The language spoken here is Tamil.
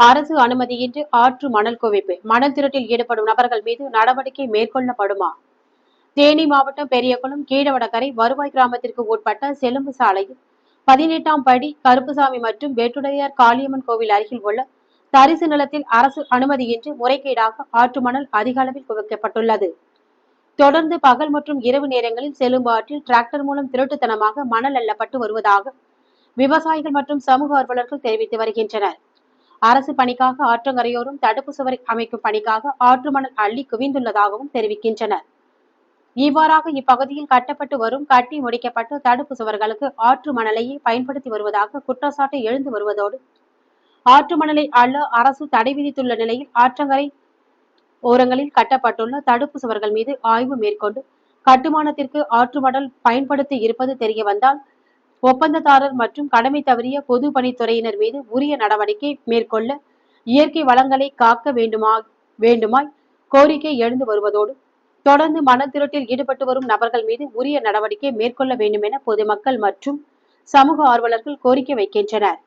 அரசு அனுமதியின்றி ஆற்று மணல் குவிப்பு. மணல் திருட்டில் ஈடுபடும் நபர்கள் மீது நடவடிக்கை மேற்கொள்ளப்படுமா? தேனி மாவட்டம் பெரியகுளம் கீழவடகரை வருவாய் கிராமத்திற்கு உட்பட்ட செலும்பு சாலையில் பதினெட்டாம் படி கருப்புசாமி மற்றும் வேட்டுடையார் காளியம்மன் கோவில் அருகில் உள்ள தரிசு நிலத்தில் அரசு அனுமதியின்றி முறைகேடாக ஆற்று மணல் அதிக அளவில் குவிக்கப்பட்டுள்ளது. தொடர்ந்து பகல் மற்றும் இரவு நேரங்களில் செலும்பு ஆற்றில் டிராக்டர் மூலம் திருட்டுத்தனமாக மணல் அள்ளப்பட்டு வருவதாக விவசாயிகள் மற்றும் சமூக ஆர்வலர்கள் தெரிவித்து வருகின்றனர். அரசு பணிக்காக ஆற்றங்கரையோரும் தடுப்பு சுவர் அமைக்கும் பணிக்காக ஆற்று மணல் அள்ளி குவிந்துள்ளதாகவும் தெரிவிக்கின்றனர். இவ்வாறாக இப்பகுதியில் கட்டப்பட்டு வரும் கட்டி முடிக்கப்பட்ட தடுப்பு சுவர்களுக்கு ஆற்று மணலையே பயன்படுத்தி வருவதாக குற்றச்சாட்டு எழுந்து வருவதோடு ஆற்று மணலை அள்ள அரசு தடை விதித்துள்ள நிலையில் ஆற்றங்கரை ஓரங்களில் கட்டப்பட்டுள்ள தடுப்பு சுவர்கள் மீது ஆய்வு மேற்கொண்டு கட்டுமானத்திற்கு ஆற்று மணல் பயன்படுத்தி இருப்பது தெரிய வந்தால் ஒப்பந்ததாரர் மற்றும் கடமை தவறிய பொதுப்பணித்துறையினர் மீது உரிய நடவடிக்கை மேற்கொள்ள இயற்கை வளங்களை காக்க வேண்டுமா வேண்டுமாய் கோரிக்கை எழுந்து வருவதோடு தொடர்ந்து மணல் திருட்டில் ஈடுபட்டு வரும் நபர்கள் மீது உரிய நடவடிக்கை மேற்கொள்ள வேண்டும் என பொதுமக்கள் மற்றும் சமூக ஆர்வலர்கள் கோரிக்கை வைக்கின்றனர்.